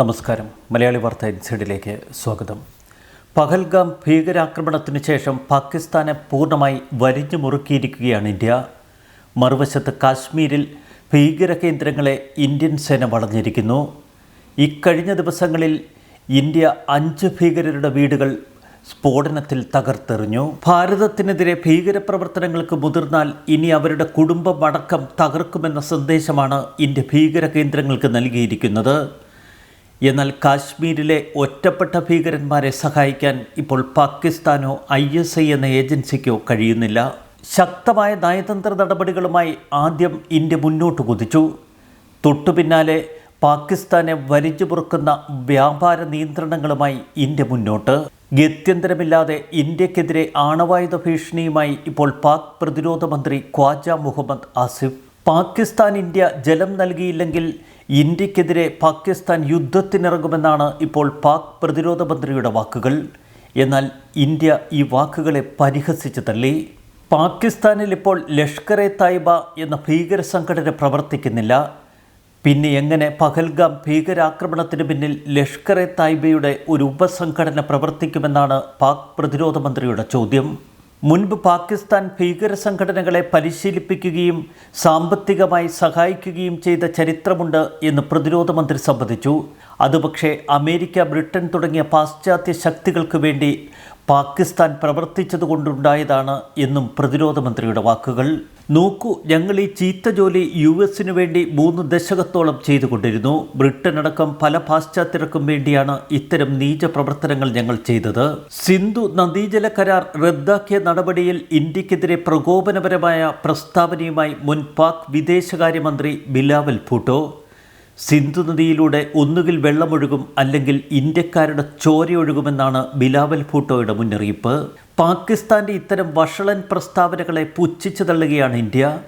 നമസ്കാരം. മലയാളി വാർത്ത ഇൻസൈഡിലേക്ക് സ്വാഗതം. പഹൽഗാം ഭീകരാക്രമണത്തിന് ശേഷം പാകിസ്ഥാനെ പൂർണമായി വരിഞ്ഞു മുറുക്കിയിരിക്കുകയാണ് ഇന്ത്യ. മറുവശത്ത് കാശ്മീരിൽ ഭീകര കേന്ദ്രങ്ങളെ ഇന്ത്യൻ സേന വളഞ്ഞിരിക്കുന്നു. ഇക്കഴിഞ്ഞ ദിവസങ്ങളിൽ ഇന്ത്യ അഞ്ച് ഭീകരരുടെ വീടുകൾ സ്ഫോടനത്തിൽ തകർത്തെറിഞ്ഞു. ഭാരതത്തിനെതിരെ ഭീകരപ്രവർത്തനങ്ങൾക്ക് മുതിർന്നാൽ ഇനി അവരുടെ കുടുംബമടക്കം തകർക്കുമെന്ന സന്ദേശമാണ് ഇന്ത്യ ഭീകര കേന്ദ്രങ്ങൾക്ക് നൽകിയിരിക്കുന്നത്. എന്നാൽ കാശ്മീരിലെ ഒറ്റപ്പെട്ട ഭീകരന്മാരെ സഹായിക്കാൻ ഇപ്പോൾ പാകിസ്ഥാനോ ഐ എസ് ഐ എന്ന ഏജൻസിക്കോ കഴിയുന്നില്ല. ശക്തമായ നയതന്ത്ര നടപടികളുമായി ആദ്യം ഇന്ത്യ മുന്നോട്ട് കുതിച്ചു. തൊട്ടുപിന്നാലെ പാകിസ്ഥാനെ വലിച്ചു പുറക്കുന്ന വ്യാപാര നിയന്ത്രണങ്ങളുമായി ഇന്ത്യ മുന്നോട്ട്. ഗത്യന്തരമില്ലാതെ ഇന്ത്യക്കെതിരെ ആണവായുധ ഭീഷണിയുമായി ഇപ്പോൾ പാക് പ്രതിരോധ മന്ത്രി ഖ്വാജ മുഹമ്മദ് ആസിഫ്. പാകിസ്ഥാൻ ഇന്ത്യ ജലം നൽകിയില്ലെങ്കിൽ ഇന്ത്യക്കെതിരെ പാകിസ്ഥാൻ യുദ്ധത്തിനിറങ്ങുമെന്നാണ് ഇപ്പോൾ പാക് പ്രതിരോധ മന്ത്രിയുടെ വാക്കുകൾ. എന്നാൽ ഇന്ത്യ ഈ വാക്കുകളെ പരിഹസിച്ച് തള്ളി. പാകിസ്ഥാനിൽ ഇപ്പോൾ ലഷ്കർ എ തായ്ബ എന്ന ഭീകര സംഘടന പ്രവർത്തിക്കുന്നില്ല. പിന്നെ എങ്ങനെ പഹൽഗാം ഭീകരാക്രമണത്തിന് പിന്നിൽ ലഷ്കർ എ തായ്ബയുടെ ഒരു ഉപസംഘടന പ്രവർത്തിക്കുമെന്നാണ് പാക് പ്രതിരോധ മന്ത്രിയുടെ ചോദ്യം. മുൻപ് പാകിസ്ഥാൻ ഭീകര സംഘടനകളെ പരിശീലിപ്പിക്കുകയും സാമ്പത്തികമായി സഹായിക്കുകയും ചെയ്ത ചരിത്രമുണ്ട് എന്ന് പ്രതിരോധ മന്ത്രി സംബന്ധിച്ചു അതുപക്ഷേ അമേരിക്ക ബ്രിട്ടൻ തുടങ്ങിയ പാശ്ചാത്യ ശക്തികൾക്ക് വേണ്ടി പാകിസ്ഥാൻ പ്രവർത്തിച്ചതുകൊണ്ടുണ്ടായതാണ് എന്നും പ്രതിരോധ മന്ത്രിയുടെ വാക്കുകൾ. നോക്കൂ ഞങ്ങൾ ഈ ചീത്ത ജോലി യു എസിനു വേണ്ടി മൂന്ന് ദശകത്തോളം ചെയ്തുകൊണ്ടിരുന്നു. ബ്രിട്ടൻ അടക്കം പല പാശ്ചാത്യർക്കും വേണ്ടിയാണ് ഇത്തരം നീച പ്രവർത്തനങ്ങൾ ഞങ്ങൾ ചെയ്തത്. സിന്ധു നദീജല കരാർ റദ്ദാക്കിയ നടപടിയിൽ ഇന്ത്യക്കെതിരെ പ്രകോപനപരമായ പ്രസ്താവനയുമായി മുൻ പാക് വിദേശകാര്യമന്ത്രി ബിലാവൽ ഭൂട്ടോ സിന്ധു നദിയിലൂടെ ഒന്നുകിൽ വെള്ളമൊഴുകും അല്ലെങ്കിൽ ഇന്ത്യക്കാരുടെ ചോരയൊഴുകുമെന്നാണ് ബിലാവൽ ഭൂട്ടോയുടെ മുന്നറിയിപ്പ്. പാകിസ്ഥാന്റെ ഇത്തരം വഷളൻ പ്രസ്താവനകളെ പുച്ഛിച്ചു തള്ളുകയാണ് ഇന്ത്യ.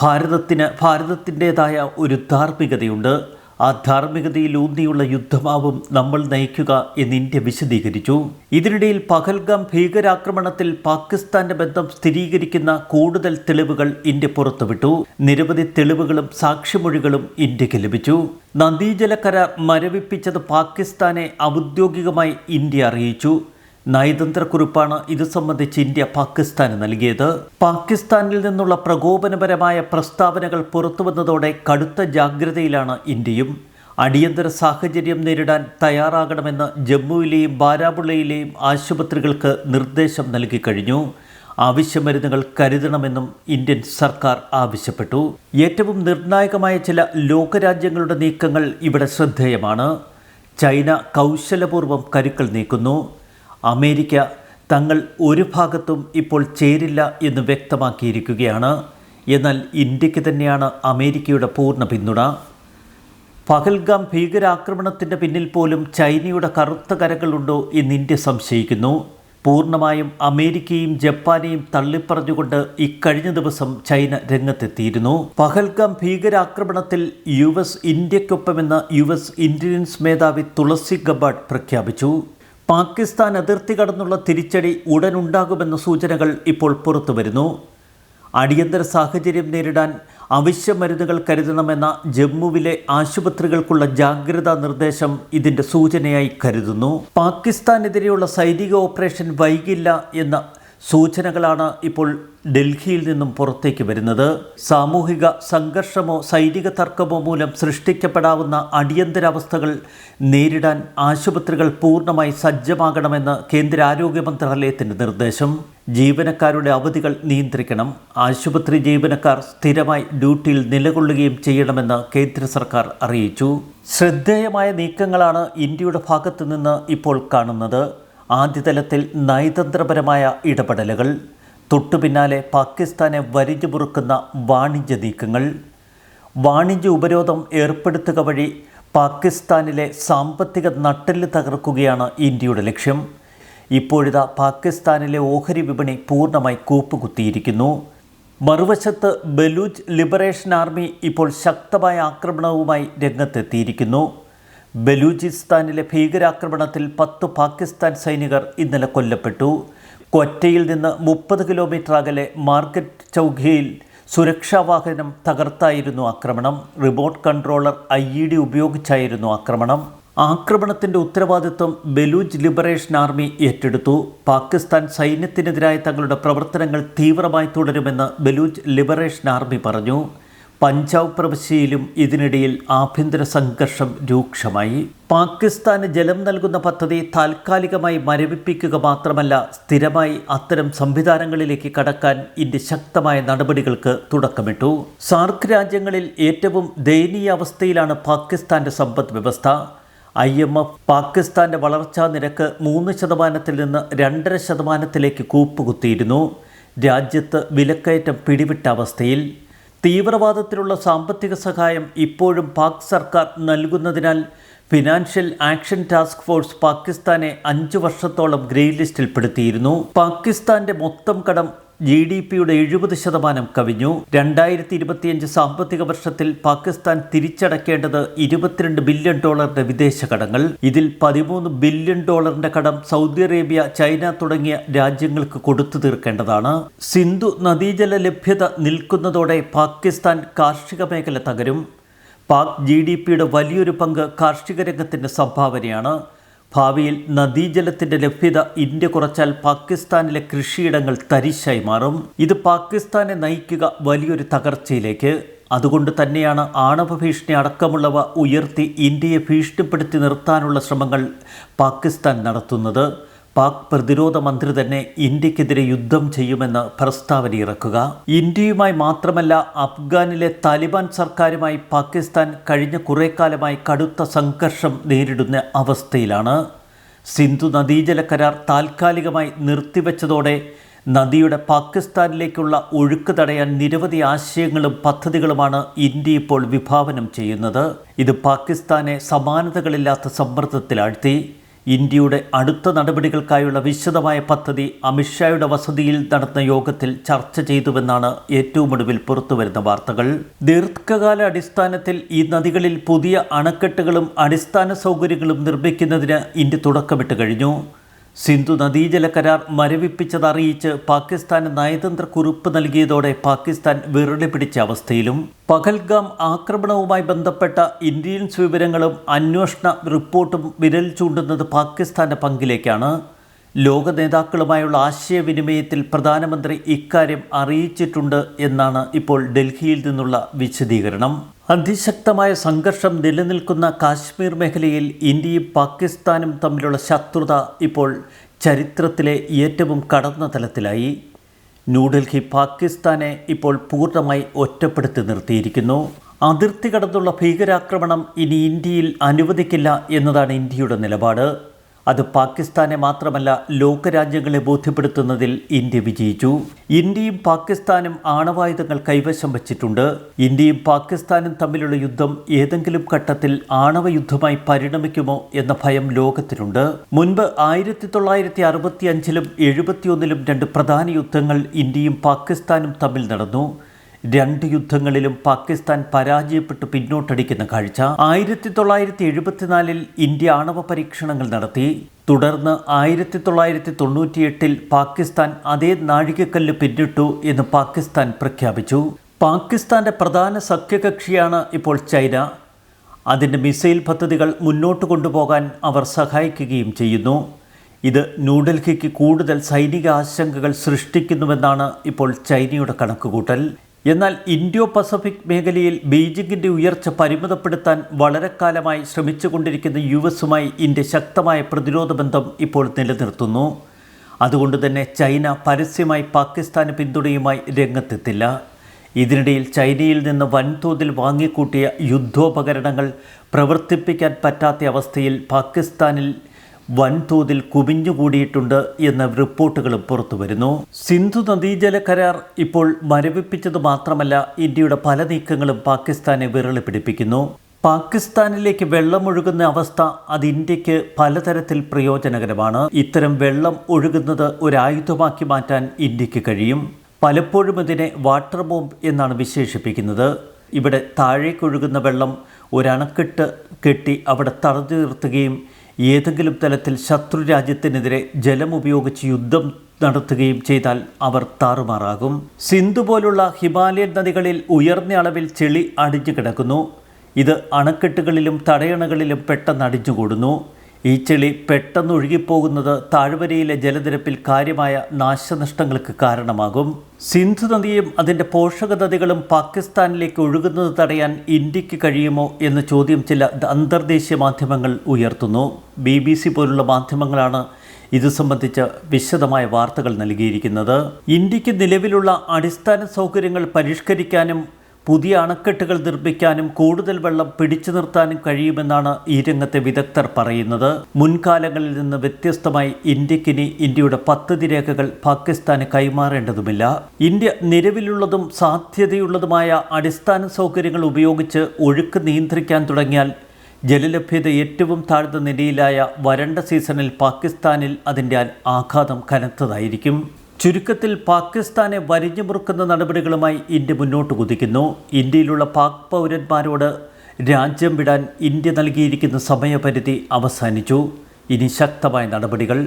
ഭാരതത്തിന് ഭാരതത്തിന്റെതായ ഒരു ധാർമ്മികതയുണ്ട്. ആ ധാർമ്മികതയിലൂന്നിയുള്ള യുദ്ധമാവും നമ്മൾ നയിക്കുക എന്ന് ഇന്ത്യ വിശദീകരിച്ചു. ഇതിനിടയിൽ പഹൽഗാം ഭീകരാക്രമണത്തിൽ പാകിസ്ഥാന്റെ ബന്ധം സ്ഥിരീകരിക്കുന്ന കൂടുതൽ തെളിവുകൾ ഇന്ത്യ പുറത്തുവിട്ടു. നിരവധി തെളിവുകളും സാക്ഷിമൊഴികളും ഇന്ത്യയ്ക്ക് ലഭിച്ചു. നദീജല കരാർ മരവിപ്പിച്ചത് പാകിസ്ഥാനെ ഔദ്യോഗികമായി ഇന്ത്യ അറിയിച്ചു. നയതന്ത്രക്കുറിപ്പാണ് ഇത് സംബന്ധിച്ച് ഇന്ത്യ പാകിസ്ഥാന് നൽകിയത്. പാകിസ്ഥാനിൽ നിന്നുള്ള പ്രകോപനപരമായ പ്രസ്താവനകൾ പുറത്തുവന്നതോടെ കടുത്ത ജാഗ്രതയിലാണ് ഇന്ത്യയും. അടിയന്തര സാഹചര്യം നേരിടാൻ തയ്യാറാകണമെന്ന് ജമ്മുവിലെയും ബാരാമുള്ളയിലെയും ആശുപത്രികൾക്ക് നിർദ്ദേശം നൽകിക്കഴിഞ്ഞു ആവശ്യമരുന്നുകൾ കരുതണമെന്നും ഇന്ത്യൻ സർക്കാർ ആവശ്യപ്പെട്ടു. ഏറ്റവും നിർണായകമായ ചില ലോകരാജ്യങ്ങളുടെ നീക്കങ്ങൾ ഇവിടെ ശ്രദ്ധേയമാണ്. ചൈന കൗശലപൂർവം കരുക്കൾ നീക്കുന്നു. അമേരിക്ക തങ്ങൾ ഒരു ഭാഗത്തും ഇപ്പോൾ ചേരില്ല എന്ന് വ്യക്തമാക്കിയിരിക്കുകയാണ്. എന്നാൽ ഇന്ത്യയ്ക്ക് തന്നെയാണ് അമേരിക്കയുടെ പൂർണ പിന്തുണ. പഹൽഗാം ഭീകരാക്രമണത്തിന്റെ പിന്നിൽ പോലും ചൈനയുടെ കറുത്ത കരകളുണ്ടോ എന്ന് ഇന്ത്യ സംശയിക്കുന്നു. പൂർണമായും അമേരിക്കയും ജപ്പാനെയും തള്ളിപ്പറഞ്ഞുകൊണ്ട് ഇക്കഴിഞ്ഞ ദിവസം ചൈന രംഗത്തെത്തിയിരുന്നു. പഹൽഗാം ഭീകരാക്രമണത്തിൽ യു എസ് ഇന്ത്യക്കൊപ്പമെന്ന് യു എസ് ഇന്റലിജൻസ് മേധാവി തുളസി ഗബാഡ് പ്രഖ്യാപിച്ചു. പാകിസ്ഥാൻ അതിർത്തി കടന്നുള്ള തിരിച്ചടി ഉടനുണ്ടാകുമെന്ന സൂചനകൾ ഇപ്പോൾ പുറത്തു വരുന്നു അടിയന്തര സാഹചര്യം നേരിടാൻ അവശ്യ മരുന്നുകൾ കരുതണമെന്ന ജമ്മുവിലെ ആശുപത്രികൾക്കുള്ള ജാഗ്രതാ നിർദ്ദേശം ഇതിന്റെ സൂചനയായി കരുതുന്നു. പാകിസ്ഥാനെതിരെയുള്ള സൈനിക ഓപ്പറേഷൻ വൈകില്ല എന്ന സൂചനകളാണ് ഇപ്പോൾ ഡൽഹിയിൽ നിന്നും പുറത്തേക്ക് വരുന്നത്. സാമൂഹിക സംഘർഷമോ സൈനിക തർക്കമോ മൂലം സൃഷ്ടിക്കപ്പെടാവുന്ന അടിയന്തരാവസ്ഥകൾ നേരിടാൻ ആശുപത്രികൾ പൂർണമായി സജ്ജമാകണമെന്ന് കേന്ദ്ര ആരോഗ്യ മന്ത്രാലയത്തിന്റെ നിർദ്ദേശം. ജീവനക്കാരുടെ അവധികൾ നിയന്ത്രിക്കണം. ആശുപത്രി ജീവനക്കാർ സ്ഥിരമായി ഡ്യൂട്ടിയിൽ നിലകൊള്ളുകയും ചെയ്യണമെന്ന് കേന്ദ്ര സർക്കാർ അറിയിച്ചു. ശ്രദ്ധേയമായ നീക്കങ്ങളാണ് ഇന്ത്യയുടെ ഭാഗത്തു നിന്ന് ഇപ്പോൾ കാണുന്നത്. ആദ്യതലത്തിൽ നയതന്ത്രപരമായ ഇടപെടലുകൾ. തൊട്ടു പിന്നാലെ പാകിസ്ഥാനെ വരിഞ്ഞു മുറുക്കുന്ന വാണിജ്യ നീക്കങ്ങൾ. വാണിജ്യ ഉപരോധം ഏർപ്പെടുത്തുക വഴി പാകിസ്ഥാനിലെ സാമ്പത്തിക നട്ടെല്ല് തകർക്കുകയാണ് ഇന്ത്യയുടെ ലക്ഷ്യം. ഇപ്പോഴിതാ പാകിസ്ഥാനിലെ ഓഹരി വിപണി പൂർണമായി കൂപ്പുകുത്തിയിരിക്കുന്നു. മറുവശത്ത് ബലൂച്ച് ലിബറേഷൻ ആർമി ഇപ്പോൾ ശക്തമായ ആക്രമണവുമായി രംഗത്തെത്തിയിരിക്കുന്നു. ബലൂചിസ്ഥാനിലെ ഭീകരാക്രമണത്തിൽ പത്ത് പാകിസ്ഥാൻ സൈനികർ ഇന്നലെ കൊല്ലപ്പെട്ടു. കൊറ്റയിൽ നിന്ന് മുപ്പത് കിലോമീറ്റർ അകലെ മാർക്കറ്റ് ചൗഖിയിൽ സുരക്ഷാ വാഹനം തകർത്തായിരുന്നു ആക്രമണം. Remote controller I E D ഉപയോഗിച്ചായിരുന്നു ആക്രമണം. ആക്രമണത്തിന്റെ ഉത്തരവാദിത്വം ബലൂജ് ലിബറേഷൻ ആർമി ഏറ്റെടുത്തു. പാകിസ്ഥാൻ സൈന്യത്തിനെതിരായ തങ്ങളുടെ പ്രവർത്തനങ്ങൾ തീവ്രമായി തുടരുമെന്ന് ബലൂജ് ലിബറേഷൻ ആർമി പറഞ്ഞു. പഞ്ചാബ് പ്രവിശ്യയിലും ഇതിനിടയിൽ ആഭ്യന്തര സംഘർഷം രൂക്ഷമായി. പാകിസ്ഥാന് ജലം നൽകുന്ന പദ്ധതി താൽക്കാലികമായി മരവിപ്പിക്കുക മാത്രമല്ല സ്ഥിരമായി അത്തരം സംവിധാനങ്ങളിലേക്ക് കടക്കാൻ ഇന്ത്യ ശക്തമായ നടപടികൾക്ക് തുടക്കമിട്ടു. സാർക്ക് രാജ്യങ്ങളിൽ ഏറ്റവും ദയനീയ അവസ്ഥയിലാണ് പാകിസ്ഥാന്റെ സമ്പദ് വ്യവസ്ഥ. ഐ എം എഫ് പാകിസ്ഥാന്റെ വളർച്ചാ നിരക്ക് മൂന്ന് ശതമാനത്തിൽ നിന്ന് രണ്ടര ശതമാനത്തിലേക്ക് കൂപ്പുകുത്തിയിരുന്നു. രാജ്യത്ത് വിലക്കയറ്റം പിടിവിട്ട അവസ്ഥയിൽ തീവ്രവാദത്തിലുള്ള സാമ്പത്തിക സഹായം ഇപ്പോഴും പാക് സർക്കാർ നൽകുന്നതിനാൽ ഫിനാൻഷ്യൽ ആക്ഷൻ ടാസ്ക് ഫോഴ്സ് പാകിസ്ഥാനെ അഞ്ചു വർഷത്തോളം ഗ്രേ ലിസ്റ്റിൽപ്പെടുത്തിയിരുന്നു. പാകിസ്ഥാന്റെ മൊത്തം കടം ജി ഡി പിയുടെ എഴുപത് ശതമാനം കവിഞ്ഞു. രണ്ടായിരത്തി ഇരുപത്തിയഞ്ച് സാമ്പത്തിക വർഷത്തിൽ പാകിസ്ഥാൻ തിരിച്ചടക്കേണ്ടത് ഇരുപത്തിരണ്ട് ബില്യൺ ഡോളറിന്റെ വിദേശ കടങ്ങൾ. ഇതിൽ പതിമൂന്ന് ബില്യൺ ഡോളറിന്റെ കടം സൗദി അറേബ്യ ചൈന തുടങ്ങിയ രാജ്യങ്ങൾക്ക് കൊടുത്തു തീർക്കേണ്ടതാണ്. സിന്ധു നദീജല ലഭ്യത നിൽക്കുന്നതോടെ പാകിസ്ഥാൻ കാർഷിക മേഖല തകരും. പാക് ജി ഡി പിയുടെ വലിയൊരു പങ്ക് കാർഷിക രംഗത്തിന്റെ സംഭാവനയാണ്. ഭാവിയിൽ നദീജലത്തിന്റെ ലഭ്യത ഇന്ത്യ കുറച്ചാൽ പാകിസ്ഥാനിലെ കൃഷിയിടങ്ങൾ തരിശായി മാറും. ഇത് പാകിസ്ഥാനെ നയിക്കുക വലിയൊരു തകർച്ചയിലേക്ക്. അതുകൊണ്ട് തന്നെയാണ് ആണവ ഭീഷണി അടക്കമുള്ളവ ഉയർത്തി ഇന്ത്യയെ ഭീഷണിപ്പെടുത്തി നിർത്താനുള്ള ശ്രമങ്ങൾ പാകിസ്ഥാൻ നടത്തുന്നത്. പാക് പ്രതിരോധ മന്ത്രി തന്നെ ഇന്ത്യക്കെതിരെ യുദ്ധം ചെയ്യുമെന്ന് പ്രസ്താവന ഇറക്കുക. ഇന്ത്യയുമായി മാത്രമല്ല അഫ്ഗാനിലെ താലിബാൻ സർക്കാരുമായി പാകിസ്ഥാൻ കഴിഞ്ഞ കുറേ കാലമായി കടുത്ത സംഘർഷം നേരിടുന്ന അവസ്ഥയിലാണ്. സിന്ധു നദീജല കരാർ താൽക്കാലികമായി നിർത്തിവെച്ചതോടെ നദിയുടെ പാകിസ്ഥാനിലേക്കുള്ള ഒഴുക്ക് തടയാൻ നിരവധി ആശയങ്ങളും പദ്ധതികളുമാണ് ഇന്ത്യ ഇപ്പോൾ വിഭാവനം ചെയ്യുന്നത്. ഇത് പാകിസ്ഥാനെ സമാനതകളില്ലാത്ത സമ്മർദ്ദത്തിലാഴ്ത്തി. ഇന്ത്യയുടെ അടുത്ത നടപടികൾക്കായുള്ള വിശദമായ പദ്ധതി അമിത്ഷായുടെ വസതിയിൽ നടന്ന യോഗത്തിൽ ചർച്ച ചെയ്തുവെന്നാണ് ഏറ്റവും ഒടുവിൽ പുറത്തുവരുന്ന വാർത്തകൾ. ദീർഘകാല അടിസ്ഥാനത്തിൽ ഈ നദികളിൽ പുതിയ അണക്കെട്ടുകളും അടിസ്ഥാന സൗകര്യങ്ങളും നിർമ്മിക്കുന്നതിന് ഇന്ത്യ തുടക്കമിട്ട് കഴിഞ്ഞു. സിന്ധു നദീജല കരാർ മരവിപ്പിച്ചതറിയിച്ച് പാകിസ്ഥാന് നയതന്ത്ര കുറിപ്പ് നൽകിയതോടെ പാകിസ്ഥാൻ വിരളി പിടിച്ച അവസ്ഥയിലും പഹൽഗാം ആക്രമണവുമായി ബന്ധപ്പെട്ട ഇന്ത്യൻസ് വിവരങ്ങളും അന്വേഷണ റിപ്പോർട്ടും വിരൽ ചൂണ്ടുന്നത് പാകിസ്ഥാന്റെ പങ്കിലേക്കാണ്. ലോക നേതാക്കളുമായുള്ള ആശയവിനിമയത്തിൽ പ്രധാനമന്ത്രി ഇക്കാര്യം അറിയിച്ചിട്ടുണ്ട് എന്നാണ് ഇപ്പോൾ ഡൽഹിയിൽ നിന്നുള്ള വിശദീകരണം. അതിശക്തമായ സംഘർഷം നിലനിൽക്കുന്ന കാശ്മീർ മേഖലയിൽ ഇന്ത്യയും പാകിസ്ഥാനും തമ്മിലുള്ള ശത്രുത ഇപ്പോൾ ചരിത്രത്തിലെ ഏറ്റവും കടന്ന തലത്തിലായി. ന്യൂഡൽഹി പാകിസ്ഥാനെ ഇപ്പോൾ പൂർണമായി ഒറ്റപ്പെടുത്തി നിർത്തിയിരിക്കുന്നു. അതിർത്തി കടന്നുള്ള ഭീകരാക്രമണം ഇനി ഇന്ത്യയിൽ അനുവദിക്കില്ല എന്നതാണ് ഇന്ത്യയുടെ നിലപാട്. അത് പാകിസ്ഥാനെ മാത്രമല്ല ലോകരാജ്യങ്ങളെ ബോധ്യപ്പെടുത്തുന്നതിൽ ഇന്ത്യ വിജയിച്ചു. ഇന്ത്യയും പാകിസ്ഥാനും ആണവായുധങ്ങൾ കൈവശം വച്ചിട്ടുണ്ട്. ഇന്ത്യയും പാകിസ്ഥാനും തമ്മിലുള്ള യുദ്ധം ഏതെങ്കിലും ഘട്ടത്തിൽ ആണവ യുദ്ധമായി പരിണമിക്കുമോ എന്ന ഭയം ലോകത്തിനുണ്ട് മുൻപ് ആയിരത്തി തൊള്ളായിരത്തി അറുപത്തി അഞ്ചിലും എഴുപത്തിയൊന്നിലും രണ്ട് പ്രധാന യുദ്ധങ്ങൾ ഇന്ത്യയും പാകിസ്ഥാനും തമ്മിൽ നടന്നു. രണ്ട് യുദ്ധങ്ങളിലും പാകിസ്ഥാൻ പരാജയപ്പെട്ട് പിന്നോട്ടടിക്കുന്ന കാഴ്ച. ആയിരത്തി തൊള്ളായിരത്തി എഴുപത്തിനാലിൽ ഇന്ത്യ ആണവ പരീക്ഷണങ്ങൾ നടത്തി. തുടർന്ന് ആയിരത്തി തൊള്ളായിരത്തി തൊണ്ണൂറ്റിയെട്ടിൽ പാകിസ്ഥാൻ അതേ നാഴികക്കല്ല് പിന്നിട്ടു എന്ന് പാകിസ്ഥാൻ പ്രഖ്യാപിച്ചു. പാകിസ്ഥാന്റെ പ്രധാന സഖ്യകക്ഷിയാണ് ഇപ്പോൾ ചൈന. അതിന്റെ മിസൈൽ പദ്ധതികൾ മുന്നോട്ട് കൊണ്ടുപോകാൻ അവർ സഹായിക്കുകയും ചെയ്യുന്നു. ഇത് ന്യൂഡൽഹിക്ക് കൂടുതൽ സൈനിക ആശങ്കകൾ സൃഷ്ടിക്കുന്നുവെന്നാണ് ഇപ്പോൾ ചൈനയുടെ കണക്കുകൂട്ടൽ. എന്നാൽ ഇൻഡോ പസഫിക് മേഖലയിൽ ബീജിംഗിന്റെ ഉയർച്ച പരിമിതപ്പെടുത്താൻ വളരെ കാലമായി ശ്രമിച്ചുകൊണ്ടിരിക്കുന്ന യു എസുമായി ഇന്ത്യ ശക്തമായ പ്രതിരോധ ബന്ധം ഇപ്പോൾ നിലനിർത്തുന്നു. അതുകൊണ്ട് തന്നെ ചൈന പരസ്യമായി പാകിസ്ഥാന് പിന്തുണയുമായി രംഗത്തെത്തില്ല. ഇതിനിടയിൽ ചൈനയിൽ നിന്ന് വൻതോതിൽ വാങ്ങിക്കൂട്ടിയ യുദ്ധോപകരണങ്ങൾ പ്രവർത്തിപ്പിക്കാൻ പറ്റാത്ത അവസ്ഥയിൽ പാകിസ്ഥാനിൽ വൻതോതിൽ കുവിഞ്ഞുകൂടിയിട്ടുണ്ട് എന്ന റിപ്പോർട്ടുകളും പുറത്തു വരുന്നു. സിന്ധു നദീജല കരാർ ഇപ്പോൾ മരവിപ്പിച്ചത് മാത്രമല്ല ഇന്ത്യയുടെ പല നീക്കങ്ങളും പാകിസ്ഥാനെ വിരളി പിടിപ്പിക്കുന്നു പാകിസ്ഥാനിലേക്ക് വെള്ളം ഒഴുകുന്ന അവസ്ഥ അത് ഇന്ത്യയ്ക്ക് പലതരത്തിൽ പ്രയോജനകരമാണ്. ഇത്തരം വെള്ളം ഒഴുകുന്നത് ഒരു ആയുധമാക്കി മാറ്റാൻ ഇന്ത്യയ്ക്ക് കഴിയും. പലപ്പോഴും ഇതിനെ വാട്ടർ ബോംബ് എന്നാണ് വിശേഷിപ്പിക്കുന്നത്. ഇവിടെ താഴേക്കൊഴുകുന്ന വെള്ളം ഒരണക്കെട്ട് കെട്ടി അവിടെ തടഞ്ഞു നിർത്തുകയും ഏതെങ്കിലും തലത്തിൽ ശത്രു രാജ്യത്തിനെതിരെ ജലം യുദ്ധം നടത്തുകയും ചെയ്താൽ അവർ താറുമാറാകും. സിന്ധു പോലുള്ള ഹിമാലയൻ നദികളിൽ ഉയർന്ന അളവിൽ ചെളി അടിഞ്ഞു കിടക്കുന്നു. ഇത് അണക്കെട്ടുകളിലും തടയണകളിലും പെട്ടെന്ന് അടിഞ്ഞുകൂടുന്നു. ഈ ചെളി പെട്ടെന്ന് ഒഴുകിപ്പോകുന്നത് താഴ്വരയിലെ ജലനിരപ്പിൽ കാര്യമായ നാശനഷ്ടങ്ങൾക്ക് കാരണമാകും. സിന്ധു നദിയും അതിന്റെ പോഷക നദികളും പാകിസ്ഥാനിലേക്ക് ഒഴുകുന്നത് തടയാൻ ഇന്ത്യയ്ക്ക് കഴിയുമോ എന്ന ചോദ്യം ചില അന്തർദേശീയ മാധ്യമങ്ങൾ ഉയർത്തുന്നു. ബി ബി സി പോലുള്ള മാധ്യമങ്ങളാണ് ഇത് സംബന്ധിച്ച് വിശദമായ വാർത്തകൾ നൽകിയിരിക്കുന്നത്. ഇന്ത്യയ്ക്ക് നിലവിലുള്ള അടിസ്ഥാന സൗകര്യങ്ങൾ പരിഷ്കരിക്കാനും പുതിയ അണക്കെട്ടുകൾ നിർമ്മിക്കാനും കൂടുതൽ വെള്ളം പിടിച്ചു നിർത്താനും കഴിയുമെന്നാണ് ഈ രംഗത്തെ വിദഗ്ധർ പറയുന്നത്. മുൻകാലങ്ങളിൽ നിന്ന് വ്യത്യസ്തമായി ഇന്ത്യക്കിനി ഇന്ത്യയുടെ പദ്ധതി രേഖകൾ പാകിസ്ഥാന് കൈമാറേണ്ടതുമില്ല. ഇന്ത്യ നിലവിലുള്ളതും സാധ്യതയുള്ളതുമായ അടിസ്ഥാന സൗകര്യങ്ങൾ ഉപയോഗിച്ച് ഒഴുക്ക് നിയന്ത്രിക്കാൻ തുടങ്ങിയാൽ ജലലഭ്യത ഏറ്റവും താഴ്ന്ന നിലയിലായ വരണ്ട സീസണിൽ പാകിസ്ഥാനിൽ അതിന്റെ ആഘാതം കനത്തതായിരിക്കും. ചുരുക്കത്തിൽ പാകിസ്ഥാനെ വരിഞ്ഞു മുറുക്കുന്ന നടപടികളുമായി ഇന്ത്യ മുന്നോട്ട് കുതിക്കുന്നു. ഇന്ത്യയിലുള്ള പാക് പൗരന്മാരോട് രാജ്യം വിടാൻ ഇന്ത്യ നൽകിയിരിക്കുന്ന സമയപരിധി അവസാനിച്ചു. ഇനി ശക്തമായ നടപടികൾ.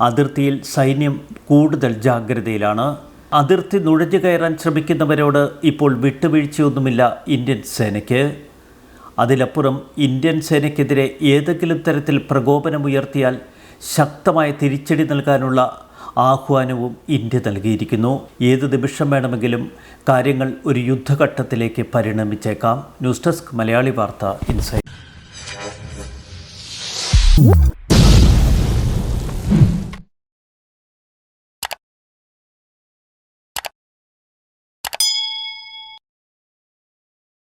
അതിർത്തിയിൽ സൈന്യം കൂടുതൽ ജാഗ്രതയിലാണ്. അതിർത്തി നുഴഞ്ഞു കയറാൻ ശ്രമിക്കുന്നവരോട് ഇപ്പോൾ വിട്ടുവീഴ്ചയൊന്നുമില്ല ഇന്ത്യൻ സേനയ്ക്ക്. അതിലപ്പുറം ഇന്ത്യൻ സേനയ്ക്കെതിരെ ഏതെങ്കിലും തരത്തിൽ പ്രകോപനമുയർത്തിയാൽ ശക്തമായ തിരിച്ചടി നൽകാനുള്ള ആഹ്വാനവും ഇന്ത്യ നൽകിയിരിക്കുന്നു. ഏത് നിമിഷം വേണമെങ്കിലും കാര്യങ്ങൾ ഒരു യുദ്ധഘട്ടത്തിലേക്ക് പരിണമിച്ചേക്കാം. ന്യൂസ് ഡെസ്ക് മലയാളി വാർത്ത ഇൻസൈറ്റ്